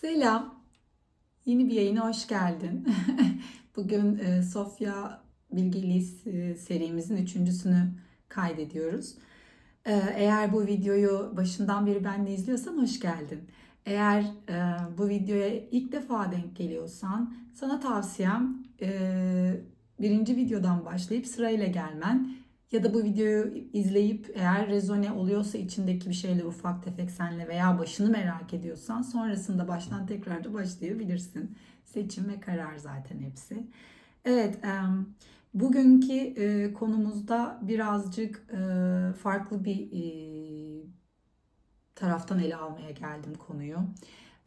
Selam. Yeni bir yayına hoş geldin. Bugün e, Sofya Bilgili e, serimizin üçüncüsünü kaydediyoruz. E, eğer bu videoyu başından beri benle izliyorsan hoş geldin. Eğer e, bu videoya ilk defa denk geliyorsan sana tavsiyem birinci videodan başlayıp sırayla gelmen ya da bu videoyu izleyip eğer rezone oluyorsa içindeki bir şeyler ufak tefek senle veya başını merak ediyorsan sonrasında baştan tekrar da başlayabilirsin. Seçim ve karar zaten hepsi. Evet, bugünkü e, konumuzda birazcık e, farklı bir e, taraftan ele almaya geldim konuyu.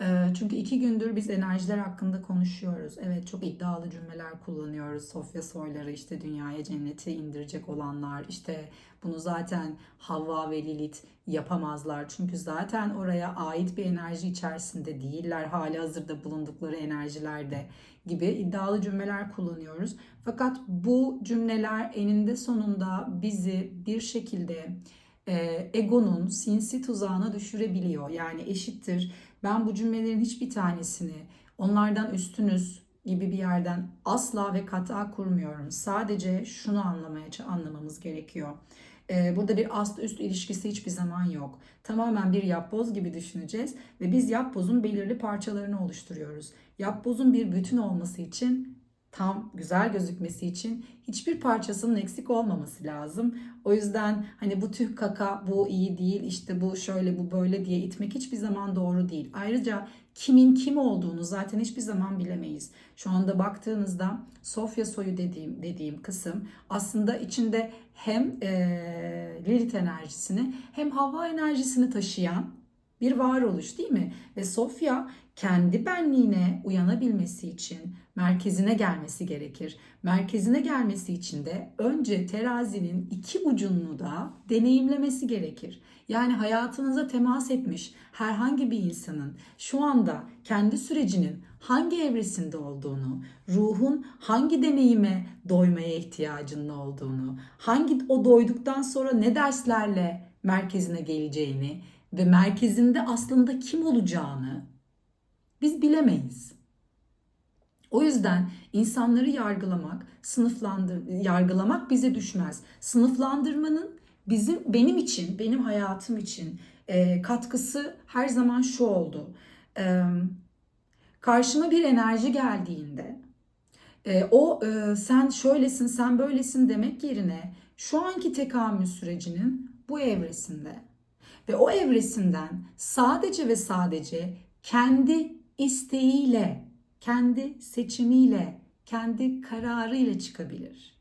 E, Çünkü iki gündür biz enerjiler hakkında konuşuyoruz. Evet çok iddialı cümleler kullanıyoruz. Sofya soyları işte dünyaya cenneti indirecek olanlar işte bunu zaten Havva ve Lilith yapamazlar. Çünkü zaten oraya ait bir enerji içerisinde değiller. Hali hazırda bulundukları enerjilerde gibi iddialı cümleler kullanıyoruz. Fakat bu cümleler eninde sonunda bizi bir şekilde e, egonun sinsi tuzağına düşürebiliyor. Yani eşittir. Ben bu cümlelerin hiçbir tanesini onlardan üstünüz gibi bir yerden asla ve kata kurmuyorum. Sadece şunu anlamaya anlamamız gerekiyor. E, burada bir ast üst ilişkisi hiçbir zaman yok. Tamamen bir yapboz gibi düşüneceğiz ve biz yapbozun belirli parçalarını oluşturuyoruz. Yapbozun bir bütün olması için tam güzel gözükmesi için hiçbir parçasının eksik olmaması lazım. O yüzden hani bu tüh kaka bu iyi değil işte bu şöyle bu böyle diye itmek hiçbir zaman doğru değil. Ayrıca kimin kim olduğunu zaten hiçbir zaman bilemeyiz. Şu anda baktığınızda Sofya soyu dediğim dediğim kısım aslında içinde hem e, Lilith enerjisini hem hava enerjisini taşıyan bir varoluş değil mi? Ve Sofya kendi benliğine uyanabilmesi için merkezine gelmesi gerekir. Merkezine gelmesi için de önce terazinin iki ucunu da deneyimlemesi gerekir. Yani hayatınıza temas etmiş herhangi bir insanın şu anda kendi sürecinin hangi evresinde olduğunu, ruhun hangi deneyime doymaya ihtiyacının olduğunu, hangi o doyduktan sonra ne derslerle merkezine geleceğini ve merkezinde aslında kim olacağını biz bilemeyiz. O yüzden insanları yargılamak, sınıflandır yargılamak bize düşmez. Sınıflandırmanın bizim benim için, benim hayatım için e, katkısı her zaman şu oldu. E, karşıma bir enerji geldiğinde e, o e, sen şöylesin, sen böylesin demek yerine şu anki tekamül sürecinin bu evresinde ve o evresinden sadece ve sadece kendi isteğiyle, kendi seçimiyle, kendi kararıyla çıkabilir.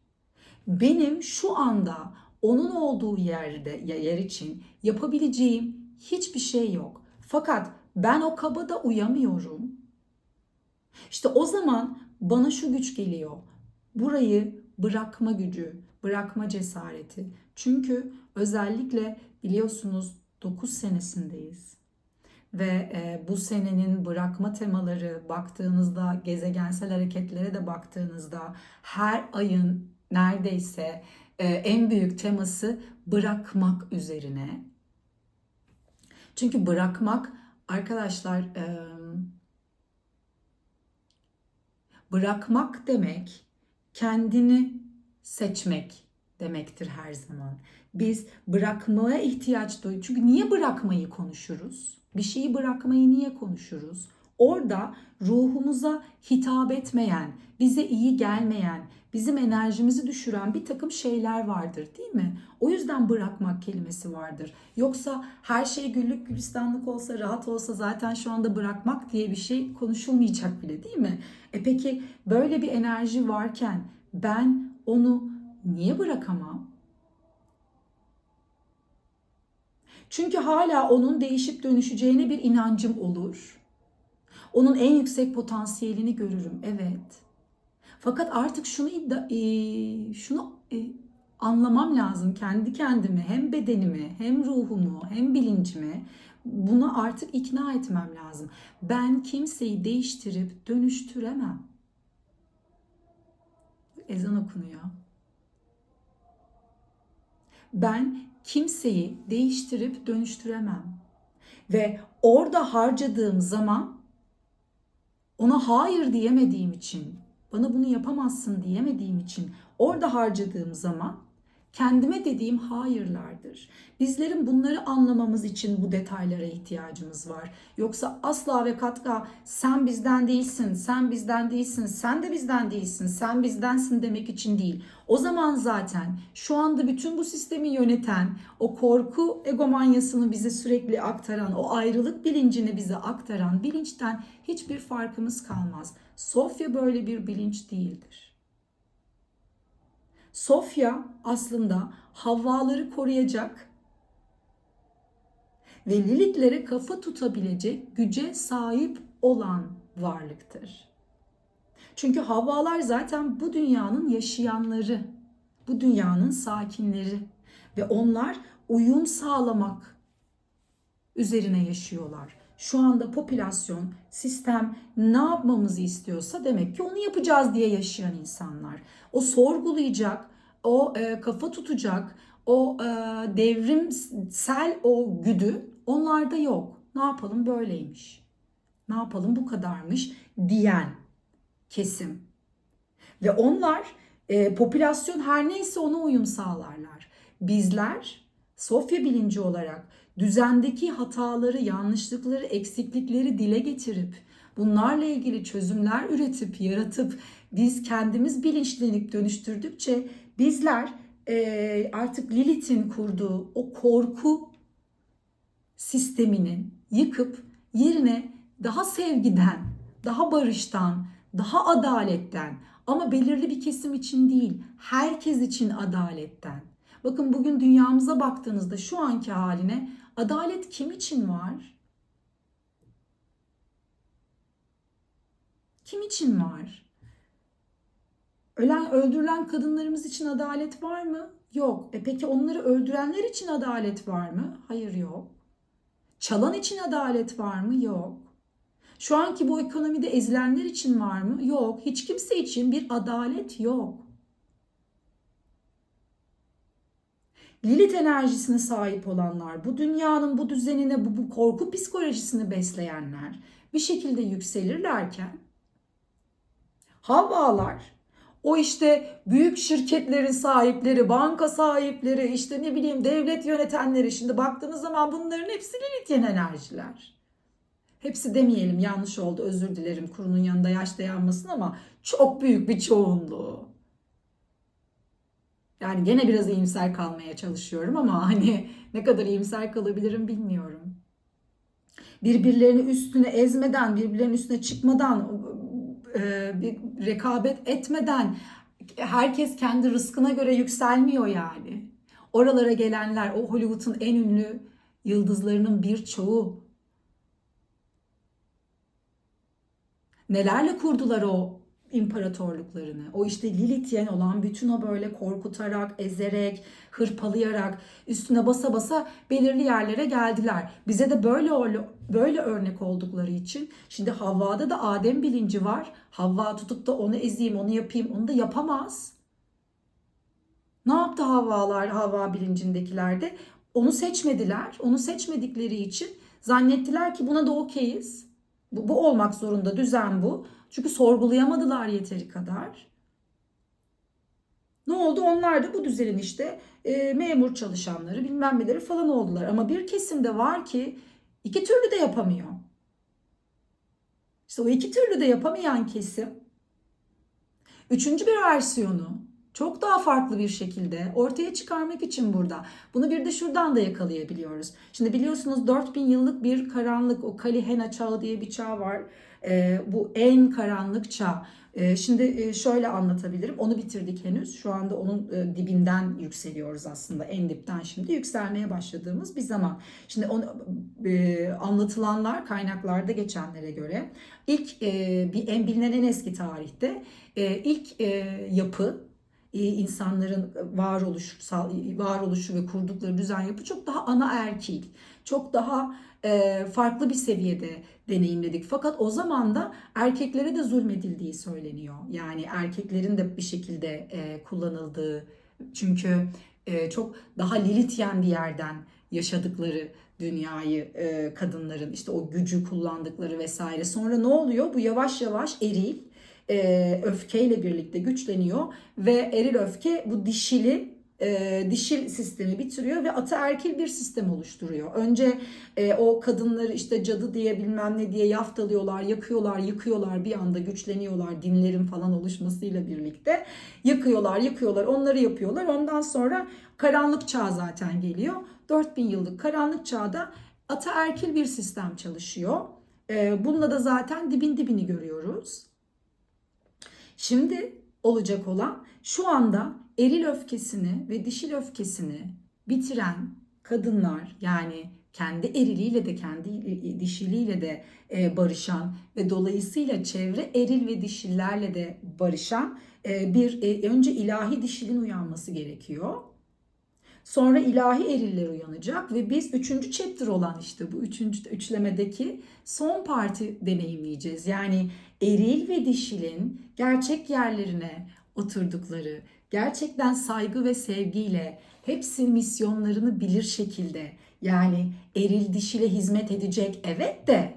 Benim şu anda onun olduğu yerde yer için yapabileceğim hiçbir şey yok. Fakat ben o kabada uyamıyorum. İşte o zaman bana şu güç geliyor. Burayı bırakma gücü, bırakma cesareti. Çünkü özellikle biliyorsunuz 9 senesindeyiz ve e, bu senenin bırakma temaları baktığınızda gezegensel hareketlere de baktığınızda her ayın neredeyse e, en büyük teması bırakmak üzerine. Çünkü bırakmak arkadaşlar e, bırakmak demek kendini seçmek demektir her zaman. Biz bırakmaya ihtiyaç duyuyoruz. Çünkü niye bırakmayı konuşuruz? Bir şeyi bırakmayı niye konuşuruz? Orada ruhumuza hitap etmeyen, bize iyi gelmeyen, bizim enerjimizi düşüren bir takım şeyler vardır değil mi? O yüzden bırakmak kelimesi vardır. Yoksa her şey güllük gülistanlık olsa, rahat olsa zaten şu anda bırakmak diye bir şey konuşulmayacak bile değil mi? E peki böyle bir enerji varken ben onu niye bırakamam? Çünkü hala onun değişip dönüşeceğine bir inancım olur. Onun en yüksek potansiyelini görürüm. Evet. Fakat artık şunu iddia, e, şunu e, anlamam lazım kendi kendimi, hem bedenimi, hem ruhumu, hem bilincimi. Buna artık ikna etmem lazım. Ben kimseyi değiştirip dönüştüremem. Ezan okunuyor. Ben kimseyi değiştirip dönüştüremem. Ve orada harcadığım zaman ona hayır diyemediğim için, bana bunu yapamazsın diyemediğim için orada harcadığım zaman kendime dediğim hayırlardır. Bizlerin bunları anlamamız için bu detaylara ihtiyacımız var. Yoksa asla ve katka sen bizden değilsin, sen bizden değilsin, sen de bizden değilsin, sen bizdensin demek için değil. O zaman zaten şu anda bütün bu sistemi yöneten, o korku egomanyasını bize sürekli aktaran, o ayrılık bilincini bize aktaran bilinçten hiçbir farkımız kalmaz. Sofya böyle bir bilinç değildir. Sofya aslında Havvaları koruyacak ve Lilith'lere kafa tutabilecek güce sahip olan varlıktır. Çünkü Havvalar zaten bu dünyanın yaşayanları, bu dünyanın sakinleri ve onlar uyum sağlamak üzerine yaşıyorlar. Şu anda popülasyon, sistem ne yapmamızı istiyorsa demek ki onu yapacağız diye yaşayan insanlar. O sorgulayacak, o e, kafa tutacak, o e, devrimsel o güdü onlarda yok. Ne yapalım böyleymiş. Ne yapalım bu kadarmış diyen kesim. Ve onlar e, popülasyon her neyse ona uyum sağlarlar. Bizler Sofya bilinci olarak düzendeki hataları, yanlışlıkları, eksiklikleri dile getirip bunlarla ilgili çözümler üretip, yaratıp biz kendimiz bilinçlenip dönüştürdükçe bizler e, artık Lilith'in kurduğu o korku sisteminin yıkıp yerine daha sevgiden, daha barıştan, daha adaletten ama belirli bir kesim için değil, herkes için adaletten. Bakın bugün dünyamıza baktığınızda şu anki haline adalet kim için var? Kim için var? Ölen, öldürülen kadınlarımız için adalet var mı? Yok. E peki onları öldürenler için adalet var mı? Hayır yok. Çalan için adalet var mı? Yok. Şu anki bu ekonomide ezilenler için var mı? Yok. Hiç kimse için bir adalet yok. Lilith enerjisine sahip olanlar, bu dünyanın bu düzenine, bu, bu korku psikolojisini besleyenler bir şekilde yükselirlerken Havvalar o işte büyük şirketlerin sahipleri, banka sahipleri, işte ne bileyim devlet yönetenleri şimdi baktığınız zaman bunların hepsi Lilithyen enerjiler. Hepsi demeyelim yanlış oldu özür dilerim kurunun yanında yaş dayanmasın ama çok büyük bir çoğunluğu. Yani gene biraz iyimser kalmaya çalışıyorum ama hani ne kadar iyimser kalabilirim bilmiyorum. Birbirlerini üstüne ezmeden, birbirlerinin üstüne çıkmadan, e, bir rekabet etmeden herkes kendi rızkına göre yükselmiyor yani. Oralara gelenler o Hollywood'un en ünlü yıldızlarının birçoğu nelerle kurdular o imparatorluklarını. O işte Lilithyen olan bütün o böyle korkutarak, ezerek, hırpalayarak üstüne basa basa belirli yerlere geldiler. Bize de böyle böyle örnek oldukları için şimdi Havva'da da Adem bilinci var. Havva tutup da onu ezeyim, onu yapayım, onu da yapamaz. Ne yaptı Havvalar, Havva bilincindekiler de? Onu seçmediler. Onu seçmedikleri için zannettiler ki buna da okeyiz. Bu, bu olmak zorunda, düzen bu. Çünkü sorgulayamadılar yeteri kadar. Ne oldu? Onlar da bu düzenin işte e, memur çalışanları bilmem neleri falan oldular. Ama bir kesimde var ki iki türlü de yapamıyor. İşte o iki türlü de yapamayan kesim üçüncü bir versiyonu çok daha farklı bir şekilde ortaya çıkarmak için burada. Bunu bir de şuradan da yakalayabiliyoruz. Şimdi biliyorsunuz 4000 yıllık bir karanlık o Kalihena çağı diye bir çağ var. E, bu en karanlık çağ. E, şimdi e, şöyle anlatabilirim. Onu bitirdik henüz. Şu anda onun e, dibinden yükseliyoruz aslında. En dipten şimdi yükselmeye başladığımız bir zaman. Şimdi onu e, anlatılanlar kaynaklarda geçenlere göre ilk e, bir en bilinen en eski tarihte e, ilk e, yapı insanların varoluş, varoluşu ve kurdukları düzen yapı çok daha ana erkil, çok daha farklı bir seviyede deneyimledik. Fakat o zaman da erkeklere de zulmedildiği söyleniyor. Yani erkeklerin de bir şekilde kullanıldığı çünkü çok daha Lilithyen bir yerden yaşadıkları dünyayı e, kadınların işte o gücü kullandıkları vesaire. Sonra ne oluyor? Bu yavaş yavaş eril e, öfkeyle birlikte güçleniyor ve eril öfke bu dişili e, dişil sistemi bitiriyor ve ataerkil bir sistem oluşturuyor. Önce e, o kadınları işte cadı diye bilmem ne diye yaftalıyorlar, yakıyorlar, yıkıyorlar bir anda güçleniyorlar dinlerin falan oluşmasıyla birlikte. Yıkıyorlar, yıkıyorlar, onları yapıyorlar. Ondan sonra karanlık çağ zaten geliyor. 4000 yıllık karanlık çağda ataerkil bir sistem çalışıyor. E, bununla da zaten dibin dibini görüyoruz. Şimdi olacak olan şu anda eril öfkesini ve dişil öfkesini bitiren kadınlar yani kendi eriliyle de kendi dişiliyle de e, barışan ve dolayısıyla çevre eril ve dişillerle de barışan e, bir e, önce ilahi dişilin uyanması gerekiyor. Sonra ilahi eriller uyanacak ve biz üçüncü chapter olan işte bu üçüncü üçlemedeki son parti deneyimleyeceğiz. Yani eril ve dişilin gerçek yerlerine oturdukları, gerçekten saygı ve sevgiyle hepsi misyonlarını bilir şekilde yani eril dişile hizmet edecek evet de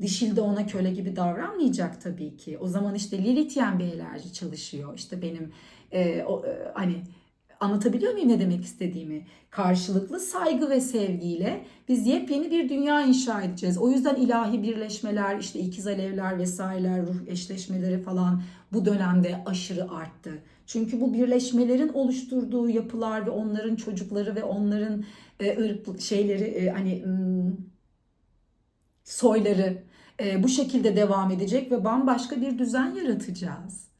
dişil de ona köle gibi davranmayacak tabii ki. O zaman işte Lilithyen bir enerji çalışıyor. İşte benim e, o, e, hani Anlatabiliyor muyum ne demek istediğimi? Karşılıklı saygı ve sevgiyle biz yepyeni bir dünya inşa edeceğiz. O yüzden ilahi birleşmeler, işte ikiz alevler vesaireler, ruh eşleşmeleri falan bu dönemde aşırı arttı. Çünkü bu birleşmelerin oluşturduğu yapılar ve onların çocukları ve onların e, ırk şeyleri e, hani soyları e, bu şekilde devam edecek ve bambaşka bir düzen yaratacağız.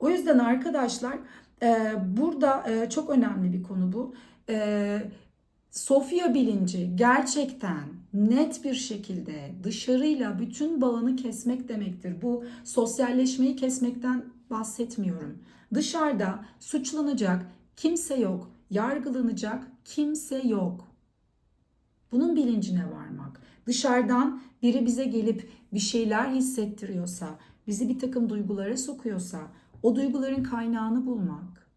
O yüzden arkadaşlar e, burada e, çok önemli bir konu bu. E, Sofya bilinci gerçekten net bir şekilde dışarıyla bütün bağını kesmek demektir. Bu sosyalleşmeyi kesmekten bahsetmiyorum. Dışarıda suçlanacak kimse yok, yargılanacak kimse yok. Bunun bilincine varmak. Dışarıdan biri bize gelip bir şeyler hissettiriyorsa, bizi bir takım duygulara sokuyorsa, o duyguların kaynağını bulmak.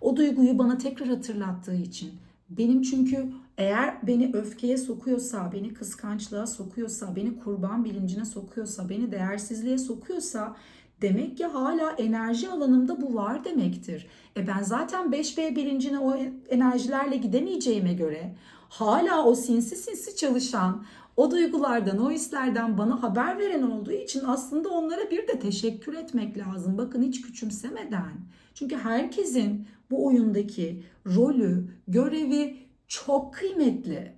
O duyguyu bana tekrar hatırlattığı için benim çünkü eğer beni öfkeye sokuyorsa, beni kıskançlığa sokuyorsa, beni kurban bilincine sokuyorsa, beni değersizliğe sokuyorsa demek ki hala enerji alanımda bu var demektir. E ben zaten 5B bilincine o enerjilerle gidemeyeceğime göre hala o sinsi sinsi çalışan o duygulardan, o hislerden bana haber veren olduğu için aslında onlara bir de teşekkür etmek lazım. Bakın hiç küçümsemeden. Çünkü herkesin bu oyundaki rolü, görevi çok kıymetli.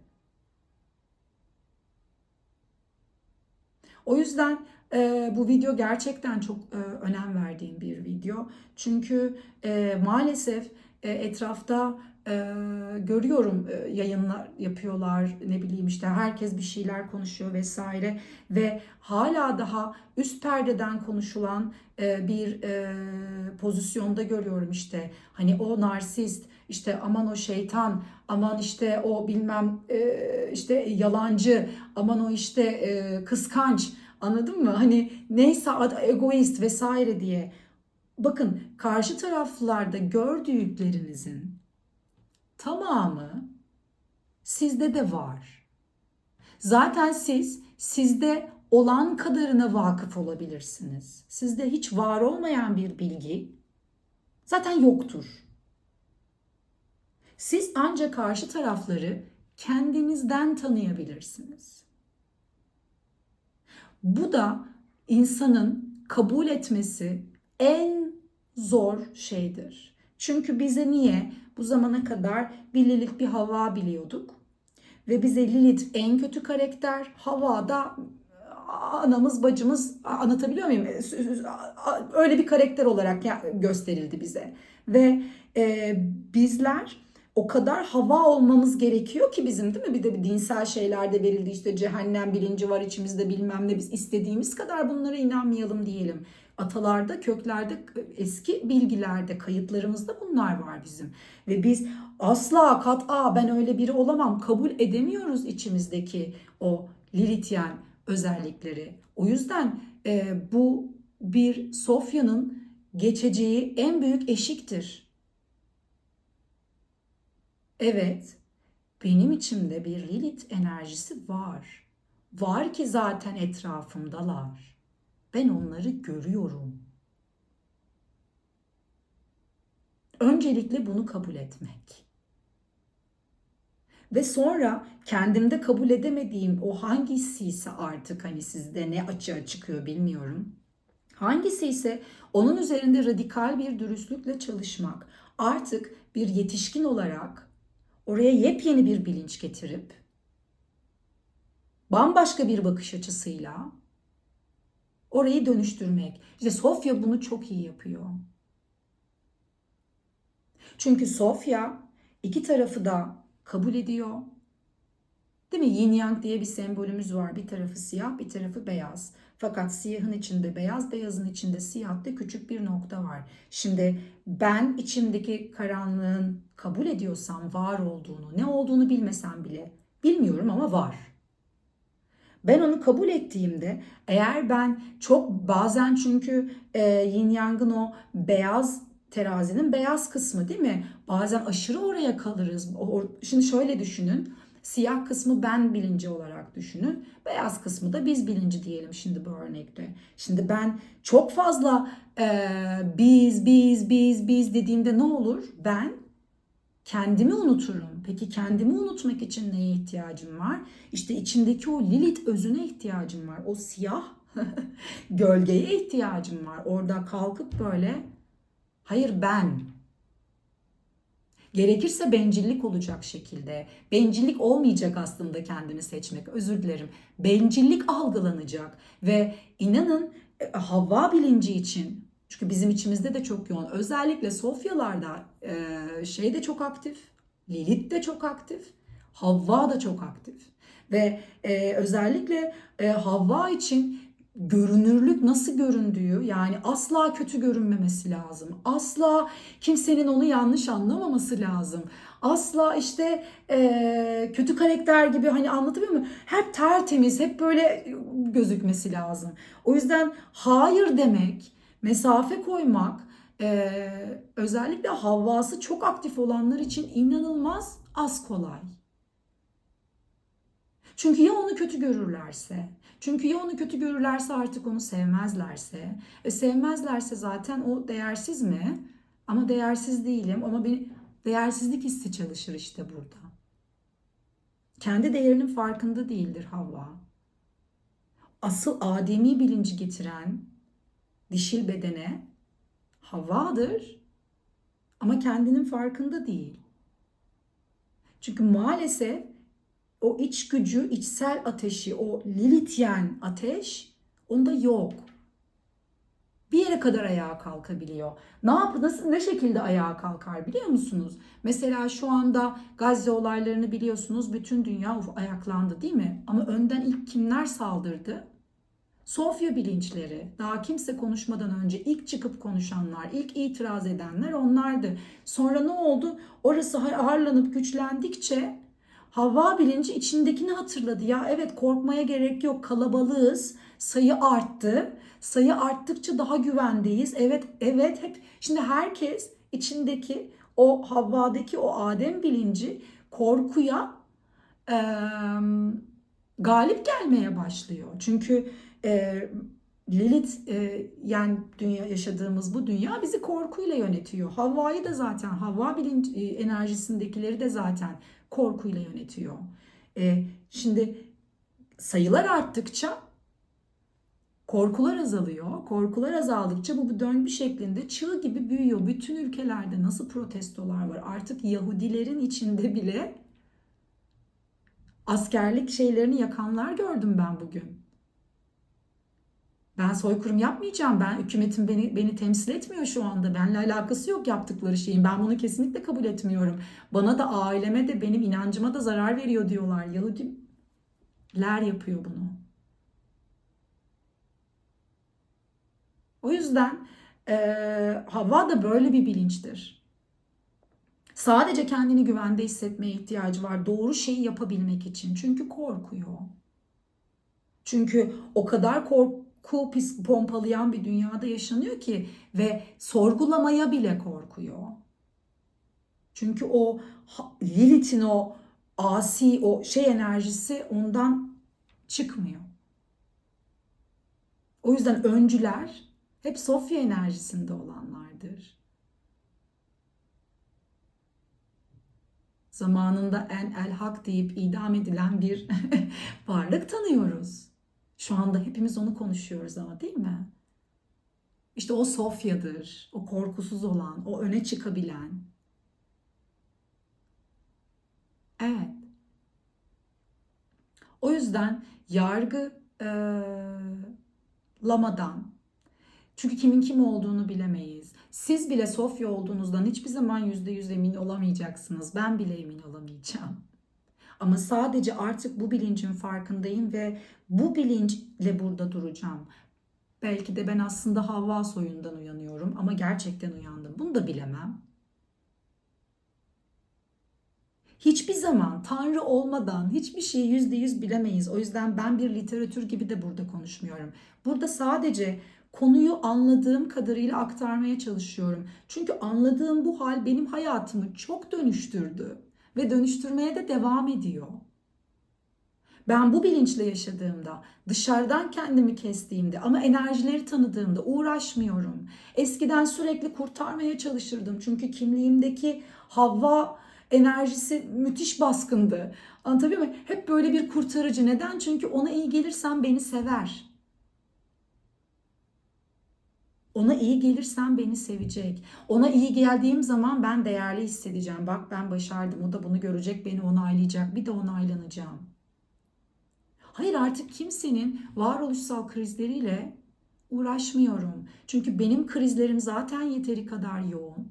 O yüzden e, bu video gerçekten çok e, önem verdiğim bir video. Çünkü e, maalesef e, etrafta e, görüyorum e, yayınlar yapıyorlar ne bileyim işte herkes bir şeyler konuşuyor vesaire ve hala daha üst perdeden konuşulan e, bir e, pozisyonda görüyorum işte. Hani o narsist işte aman o şeytan aman işte o bilmem e, işte yalancı aman o işte e, kıskanç anladın mı? Hani neyse egoist vesaire diye. Bakın karşı taraflarda gördüklerinizin tamamı sizde de var. Zaten siz sizde olan kadarına vakıf olabilirsiniz. Sizde hiç var olmayan bir bilgi zaten yoktur. Siz ancak karşı tarafları kendinizden tanıyabilirsiniz. Bu da insanın kabul etmesi en zor şeydir. Çünkü bize niye bu zamana kadar bir Lilith bir Hava biliyorduk. Ve bize Lilith en kötü karakter, Hava da anamız bacımız anlatabiliyor muyum? Öyle bir karakter olarak gösterildi bize. Ve e, bizler o kadar hava olmamız gerekiyor ki bizim değil mi? Bir de bir dinsel şeylerde verildi işte cehennem bilinci var içimizde bilmem ne biz istediğimiz kadar bunlara inanmayalım diyelim. Atalarda, köklerde, eski bilgilerde, kayıtlarımızda bunlar var bizim. Ve biz asla kat'a ben öyle biri olamam kabul edemiyoruz içimizdeki o Lilithyen özellikleri. O yüzden e, bu bir Sofya'nın geçeceği en büyük eşiktir. Evet, benim içimde bir Lilith enerjisi var. Var ki zaten etrafımdalar. Ben onları görüyorum. Öncelikle bunu kabul etmek. Ve sonra kendimde kabul edemediğim o hangisi ise artık hani sizde ne açığa çıkıyor bilmiyorum. Hangisi ise onun üzerinde radikal bir dürüstlükle çalışmak. Artık bir yetişkin olarak oraya yepyeni bir bilinç getirip bambaşka bir bakış açısıyla orayı dönüştürmek. İşte Sofya bunu çok iyi yapıyor. Çünkü Sofya iki tarafı da kabul ediyor. Değil mi? Yin Yang diye bir sembolümüz var. Bir tarafı siyah, bir tarafı beyaz. Fakat siyahın içinde beyaz, beyazın içinde siyahta küçük bir nokta var. Şimdi ben içimdeki karanlığın kabul ediyorsam var olduğunu, ne olduğunu bilmesem bile bilmiyorum ama var. Ben onu kabul ettiğimde eğer ben çok bazen çünkü e, yin yangın o beyaz terazinin beyaz kısmı değil mi? Bazen aşırı oraya kalırız. Şimdi şöyle düşünün. Siyah kısmı ben bilinci olarak düşünün. Beyaz kısmı da biz bilinci diyelim şimdi bu örnekte. Şimdi ben çok fazla e, biz, biz, biz, biz dediğimde ne olur? Ben kendimi unuturum. Peki kendimi unutmak için neye ihtiyacım var? İşte içindeki o Lilith özüne ihtiyacım var. O siyah gölgeye ihtiyacım var. Orada kalkıp böyle hayır ben Gerekirse bencillik olacak şekilde. Bencillik olmayacak aslında kendini seçmek. Özür dilerim. Bencillik algılanacak ve inanın e, Havva bilinci için çünkü bizim içimizde de çok yoğun. Özellikle Sofyalarda e, şey de çok aktif. Lilith de çok aktif. Havva da çok aktif. Ve e, özellikle e, Havva için görünürlük nasıl göründüğü yani asla kötü görünmemesi lazım. Asla kimsenin onu yanlış anlamaması lazım. Asla işte e, kötü karakter gibi hani anlatabiliyor muyum? Hep tertemiz, hep böyle gözükmesi lazım. O yüzden hayır demek, mesafe koymak e, özellikle havvası çok aktif olanlar için inanılmaz az kolay. Çünkü ya onu kötü görürlerse, çünkü ya onu kötü görürlerse artık onu sevmezlerse, e sevmezlerse zaten o değersiz mi? Ama değersiz değilim ama bir değersizlik hissi çalışır işte burada. Kendi değerinin farkında değildir Havva. Asıl ademi bilinci getiren dişil bedene Havva'dır ama kendinin farkında değil. Çünkü maalesef o iç gücü, içsel ateşi, o Lilithyen ateş onda yok. Bir yere kadar ayağa kalkabiliyor. Ne yap nasıl ne şekilde ayağa kalkar biliyor musunuz? Mesela şu anda Gazze olaylarını biliyorsunuz. Bütün dünya ayaklandı değil mi? Ama önden ilk kimler saldırdı? Sofya bilinçleri, daha kimse konuşmadan önce ilk çıkıp konuşanlar, ilk itiraz edenler onlardı. Sonra ne oldu? Orası ağırlanıp güçlendikçe Havva bilinci içindekini hatırladı. Ya evet korkmaya gerek yok kalabalığız. Sayı arttı. Sayı arttıkça daha güvendeyiz. Evet evet hep şimdi herkes içindeki o Havva'daki o Adem bilinci korkuya e, galip gelmeye başlıyor. Çünkü e, Lilith e, yani dünya yaşadığımız bu dünya bizi korkuyla yönetiyor. Havva'yı da zaten Havva bilinci e, enerjisindekileri de zaten korkuyla yönetiyor. E, şimdi sayılar arttıkça korkular azalıyor. Korkular azaldıkça bu bir döngü şeklinde çığ gibi büyüyor. Bütün ülkelerde nasıl protestolar var? Artık Yahudilerin içinde bile askerlik şeylerini yakanlar gördüm ben bugün. Ben soykırım yapmayacağım. Ben hükümetin beni beni temsil etmiyor şu anda. Benle alakası yok yaptıkları şeyin. Ben bunu kesinlikle kabul etmiyorum. Bana da aileme de benim inancıma da zarar veriyor diyorlar. Yahudiler yapıyor bunu. O yüzden e, Havva da böyle bir bilinçtir. Sadece kendini güvende hissetmeye ihtiyacı var. Doğru şeyi yapabilmek için. Çünkü korkuyor. Çünkü o kadar kork korku pis pompalayan bir dünyada yaşanıyor ki ve sorgulamaya bile korkuyor. Çünkü o Lilith'in o asi o şey enerjisi ondan çıkmıyor. O yüzden öncüler hep Sofya enerjisinde olanlardır. Zamanında en el hak deyip idam edilen bir varlık tanıyoruz. Şu anda hepimiz onu konuşuyoruz ama değil mi? İşte o Sofya'dır. O korkusuz olan, o öne çıkabilen. Evet. O yüzden yargı eee, lamadan çünkü kimin kim olduğunu bilemeyiz. Siz bile Sofya olduğunuzdan hiçbir zaman yüzde yüz emin olamayacaksınız. Ben bile emin olamayacağım. Ama sadece artık bu bilincin farkındayım ve bu bilinçle burada duracağım. Belki de ben aslında Havva soyundan uyanıyorum ama gerçekten uyandım. Bunu da bilemem. Hiçbir zaman Tanrı olmadan hiçbir şeyi yüzde yüz bilemeyiz. O yüzden ben bir literatür gibi de burada konuşmuyorum. Burada sadece konuyu anladığım kadarıyla aktarmaya çalışıyorum. Çünkü anladığım bu hal benim hayatımı çok dönüştürdü ve dönüştürmeye de devam ediyor. Ben bu bilinçle yaşadığımda, dışarıdan kendimi kestiğimde ama enerjileri tanıdığımda uğraşmıyorum. Eskiden sürekli kurtarmaya çalışırdım. Çünkü kimliğimdeki Havva enerjisi müthiş baskındı. Anlatabiliyor muyum? Hep böyle bir kurtarıcı. Neden? Çünkü ona iyi gelirsem beni sever. Ona iyi gelirsem beni sevecek. Ona iyi geldiğim zaman ben değerli hissedeceğim. Bak ben başardım. O da bunu görecek, beni onaylayacak. Bir de onaylanacağım. Hayır artık kimsenin varoluşsal krizleriyle uğraşmıyorum. Çünkü benim krizlerim zaten yeteri kadar yoğun.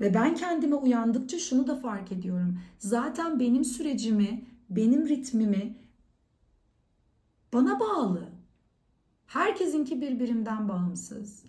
Ve ben kendime uyandıkça şunu da fark ediyorum. Zaten benim sürecimi, benim ritmimi bana bağlı. Herkesinki birbirinden bağımsız.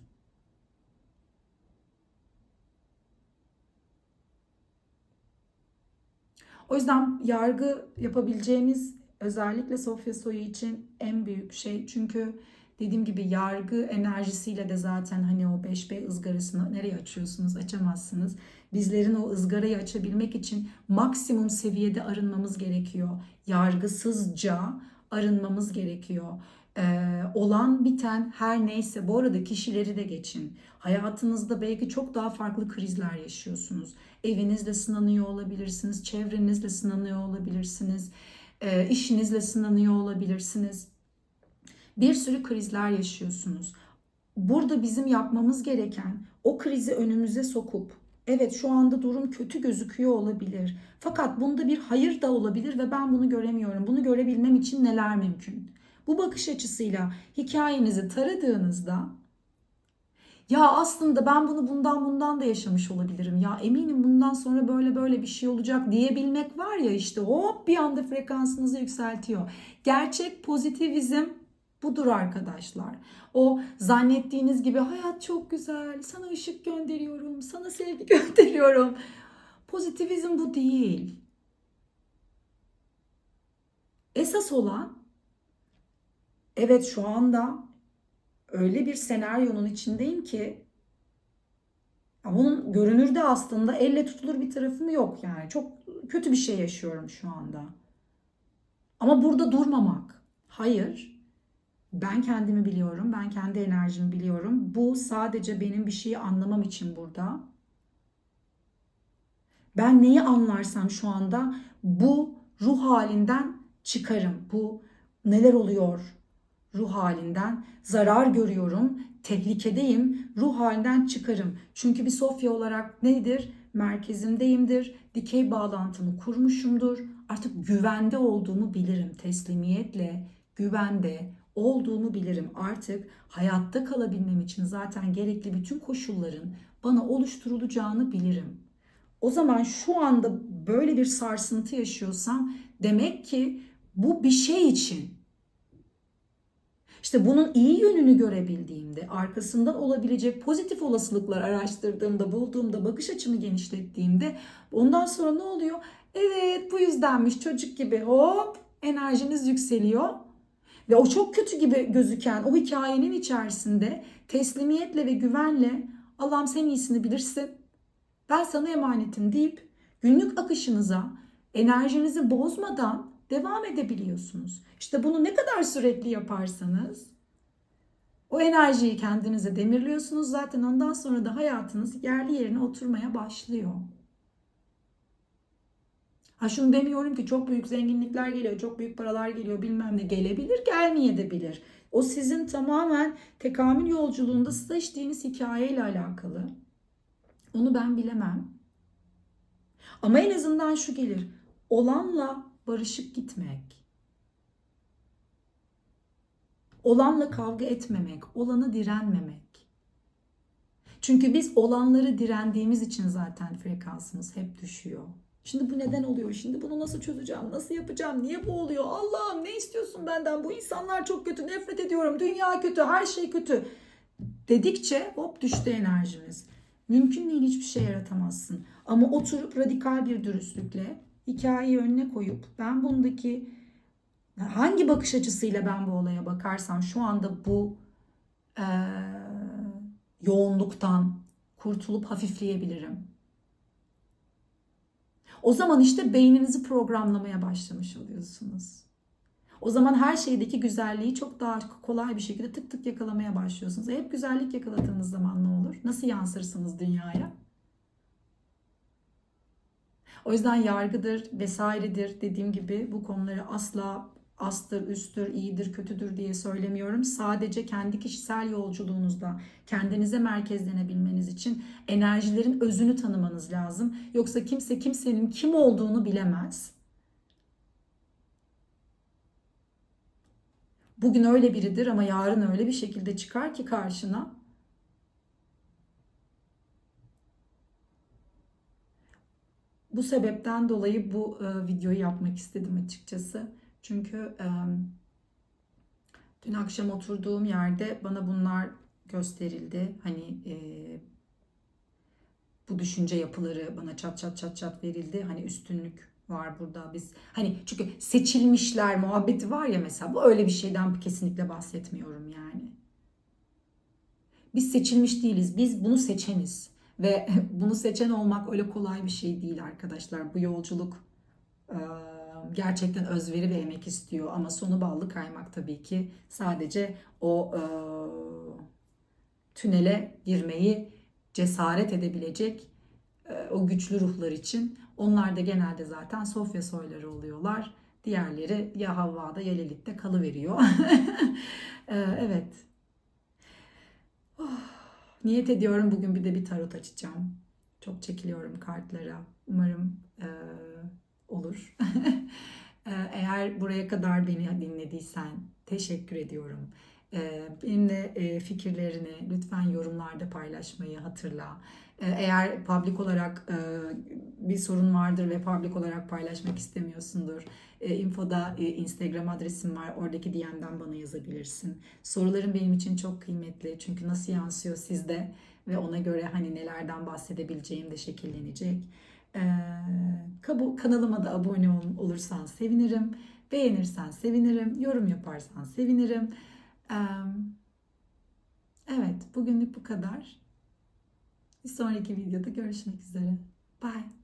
O yüzden yargı yapabileceğimiz özellikle Sofya soyu için en büyük şey. Çünkü dediğim gibi yargı enerjisiyle de zaten hani o 5B ızgarasını nereye açıyorsunuz? Açamazsınız. Bizlerin o ızgarayı açabilmek için maksimum seviyede arınmamız gerekiyor. Yargısızca arınmamız gerekiyor. Ee, olan biten her neyse bu arada kişileri de geçin. Hayatınızda belki çok daha farklı krizler yaşıyorsunuz. Evinizle sınanıyor olabilirsiniz, çevrenizle sınanıyor olabilirsiniz, e, işinizle sınanıyor olabilirsiniz. Bir sürü krizler yaşıyorsunuz. Burada bizim yapmamız gereken o krizi önümüze sokup evet şu anda durum kötü gözüküyor olabilir. Fakat bunda bir hayır da olabilir ve ben bunu göremiyorum. Bunu görebilmem için neler mümkün? Bu bakış açısıyla hikayenizi taradığınızda ya aslında ben bunu bundan bundan da yaşamış olabilirim. Ya eminim bundan sonra böyle böyle bir şey olacak diyebilmek var ya işte hop bir anda frekansınızı yükseltiyor. Gerçek pozitivizm budur arkadaşlar. O zannettiğiniz gibi hayat çok güzel, sana ışık gönderiyorum, sana sevgi gönderiyorum. Pozitivizm bu değil. Esas olan evet şu anda öyle bir senaryonun içindeyim ki bunun görünürde aslında elle tutulur bir tarafım yok yani. Çok kötü bir şey yaşıyorum şu anda. Ama burada durmamak. Hayır. Ben kendimi biliyorum. Ben kendi enerjimi biliyorum. Bu sadece benim bir şeyi anlamam için burada. Ben neyi anlarsam şu anda bu ruh halinden çıkarım. Bu neler oluyor ruh halinden zarar görüyorum, tehlikedeyim, ruh halinden çıkarım. Çünkü bir Sofya olarak nedir? Merkezimdeyimdir, dikey bağlantımı kurmuşumdur. Artık güvende olduğumu bilirim. Teslimiyetle, güvende olduğumu bilirim. Artık hayatta kalabilmem için zaten gerekli bütün koşulların bana oluşturulacağını bilirim. O zaman şu anda böyle bir sarsıntı yaşıyorsam demek ki bu bir şey için işte bunun iyi yönünü görebildiğimde, arkasından olabilecek pozitif olasılıklar araştırdığımda, bulduğumda, bakış açımı genişlettiğimde ondan sonra ne oluyor? Evet bu yüzdenmiş çocuk gibi hop enerjiniz yükseliyor. Ve o çok kötü gibi gözüken o hikayenin içerisinde teslimiyetle ve güvenle Allah'ım sen iyisini bilirsin. Ben sana emanetim deyip günlük akışınıza enerjinizi bozmadan devam edebiliyorsunuz. İşte bunu ne kadar sürekli yaparsanız o enerjiyi kendinize demirliyorsunuz. Zaten ondan sonra da hayatınız yerli yerine oturmaya başlıyor. Ha şunu demiyorum ki çok büyük zenginlikler geliyor, çok büyük paralar geliyor bilmem ne gelebilir, gelmeyebilir. O sizin tamamen tekamül yolculuğunda seçtiğiniz hikayeyle alakalı. Onu ben bilemem. Ama en azından şu gelir. Olanla barışıp gitmek. Olanla kavga etmemek, olana direnmemek. Çünkü biz olanları direndiğimiz için zaten frekansımız hep düşüyor. Şimdi bu neden oluyor? Şimdi bunu nasıl çözeceğim? Nasıl yapacağım? Niye bu oluyor? Allah'ım ne istiyorsun benden? Bu insanlar çok kötü. Nefret ediyorum. Dünya kötü. Her şey kötü. Dedikçe hop düştü enerjimiz. Mümkün değil hiçbir şey yaratamazsın. Ama oturup radikal bir dürüstlükle hikayeyi önüne koyup ben bundaki hangi bakış açısıyla ben bu olaya bakarsam şu anda bu eee, yoğunluktan kurtulup hafifleyebilirim. O zaman işte beyninizi programlamaya başlamış oluyorsunuz. O zaman her şeydeki güzelliği çok daha kolay bir şekilde tık tık yakalamaya başlıyorsunuz. E hep güzellik yakaladığınız zaman ne olur? Nasıl yansırsınız dünyaya? O yüzden yargıdır vesairedir dediğim gibi bu konuları asla astır, üsttür, iyidir, kötüdür diye söylemiyorum. Sadece kendi kişisel yolculuğunuzda kendinize merkezlenebilmeniz için enerjilerin özünü tanımanız lazım. Yoksa kimse kimsenin kim olduğunu bilemez. Bugün öyle biridir ama yarın öyle bir şekilde çıkar ki karşına. Bu sebepten dolayı bu e, videoyu yapmak istedim açıkçası. Çünkü e, dün akşam oturduğum yerde bana bunlar gösterildi. Hani e, bu düşünce yapıları bana çat çat çat çat verildi. Hani üstünlük var burada biz. Hani çünkü seçilmişler muhabbeti var ya mesela bu öyle bir şeyden kesinlikle bahsetmiyorum yani. Biz seçilmiş değiliz. Biz bunu seçeniz. Ve bunu seçen olmak öyle kolay bir şey değil arkadaşlar. Bu yolculuk gerçekten özveri ve emek istiyor. Ama sonu ballı kaymak tabii ki. Sadece o tünele girmeyi cesaret edebilecek o güçlü ruhlar için. Onlar da genelde zaten Sofya soyları oluyorlar. Diğerleri ya Havva'da ya Lilith'te kalıveriyor. E, evet. Niyet ediyorum bugün bir de bir tarot açacağım. Çok çekiliyorum kartlara. Umarım e, olur. E, Eğer buraya kadar beni dinlediysen teşekkür ediyorum. E, Benimle e, fikirlerini lütfen yorumlarda paylaşmayı hatırla. E, Eğer public olarak e, bir sorun vardır ve public olarak paylaşmak istemiyorsundur. e, Infoda Instagram adresim var. Oradaki DM'den bana yazabilirsin. Soruların benim için çok kıymetli. Çünkü nasıl yansıyor sizde ve ona göre hani nelerden bahsedebileceğim de şekillenecek. Kanalıma da abone ol- olursan sevinirim. Beğenirsen sevinirim. Yorum yaparsan sevinirim. Evet, bugünlük bu kadar. Bir sonraki videoda görüşmek üzere. Bye.